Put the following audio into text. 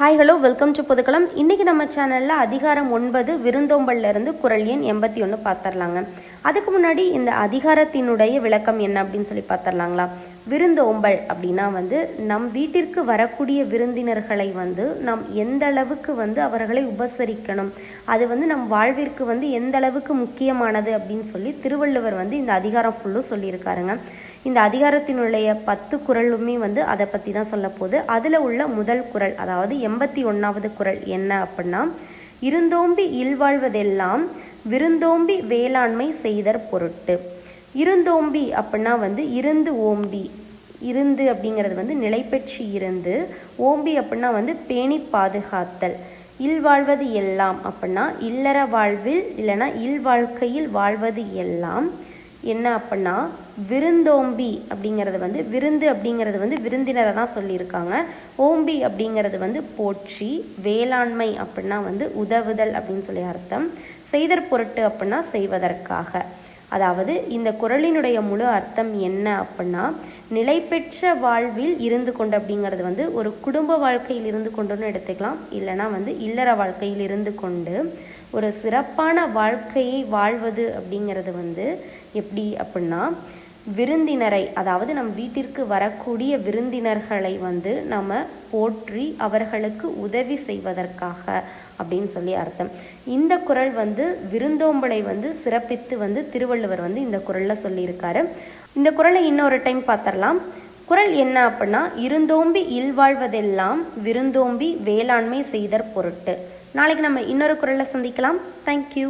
Hi hello welcome to Pudhukkalam இன்றைக்கி நம்ம சேனலில் அதிகாரம் ஒன்பது விருந்தோம்பல்ல இருந்து குரல் எண் எண்பத்தி ஒன்று பார்த்துடலாங்க. அதுக்கு முன்னாடி இந்த அதிகாரத்தினுடைய விளக்கம் என்ன அப்படின்னு சொல்லி பார்த்துடலாங்களா? விருந்தோம்பல் அப்படின்னா வந்து நம் வீட்டிற்கு வரக்கூடிய விருந்தினர்களை வந்து நாம் எந்த அளவுக்கு வந்து அவர்களை உபசரிக்கணும்? அது வந்து நம் வாழ்விற்கு வந்து எந்த அளவுக்கு முக்கியமானது அப்படின்னு சொல்லி திருவள்ளுவர் வந்து இந்த அதிகாரம் ஃபுல்லும் சொல்லியிருக்காருங்க. இந்த அதிகாரத்தினுடைய பத்து குறளுமே வந்து அதை பற்றி தான் சொல்ல போகுது. அதில் உள்ள முதல் குறள் அதாவது எண்பத்தி ஒன்றாவது குறள் என்ன அப்படின்னா இருந்தோம்பி இல்வாழ்வதெல்லாம் விருந்தோம்பி வேளாண்மை செய்தற் பொருட்டு. இருந்தோம்பி அப்படின்னா வந்து இருந்து ஓம்பி. இருந்து அப்படிங்கிறது வந்து நிலைப்பெற்று இருந்து ஓம்பி அப்படின்னா வந்து பேணி பாதுகாத்தல். இல்வாழ்வது எல்லாம் அப்படின்னா இல்லற வாழ்வில் இல்லைன்னா இல்வாழ்க்கையில் வாழ்வது எல்லாம். என்ன அப்படின்னா விருந்தோம்பி அப்படிங்கிறது வந்து விருந்து அப்படிங்கிறது வந்து விருந்தினரை தான் சொல்லியிருக்காங்க. ஓம்பி அப்படிங்கிறது வந்து போற்றி வேளாண்மை அப்படின்னா வந்து உதவுதல் அப்படின்னு சொல்லி அர்த்தம். செய்தற் பொருட்டு அப்படின்னா செய்வதற்காக. அதாவது இந்த குரலினுடைய முழு அர்த்தம் என்ன அப்படின்னா நிலைபெற்ற வாழ்வில் இருந்து கொண்டு அப்படிங்கிறது வந்து ஒரு குடும்ப வாழ்க்கையில் இருந்து கொண்டுன்னு எடுத்துக்கலாம். இல்லைனா வந்து இல்லற வாழ்க்கையில் இருந்து கொண்டு ஒரு சிறப்பான வாழ்க்கையை வாழ்வது அப்படிங்கிறது வந்து எப்படி அப்படின்னா விருந்தினரை அதாவது நம் வீட்டிற்கு வரக்கூடிய விருந்தினர்களை வந்து நம்ம போற்றி அவர்களுக்கு உதவி செய்வதற்காக அப்படின்னு சொல்லி அர்த்தம். இந்த குரல் வந்து விருந்தோம்பலை வந்து சிறப்பித்து வந்து திருவள்ளுவர் வந்து இந்த குரலில் சொல்லியிருக்காரு. இந்த குரலை இன்னொரு டைம் பார்த்துடலாம். குரல் என்ன அப்படின்னா இருந்தோம்பி இல்வாழ்வதெல்லாம் விருந்தோம்பி வேளாண்மை செய்தற் பொருட்டு. நாளைக்கு நம்ம இன்னொரு குரலில் சந்திக்கலாம். தேங்க்யூ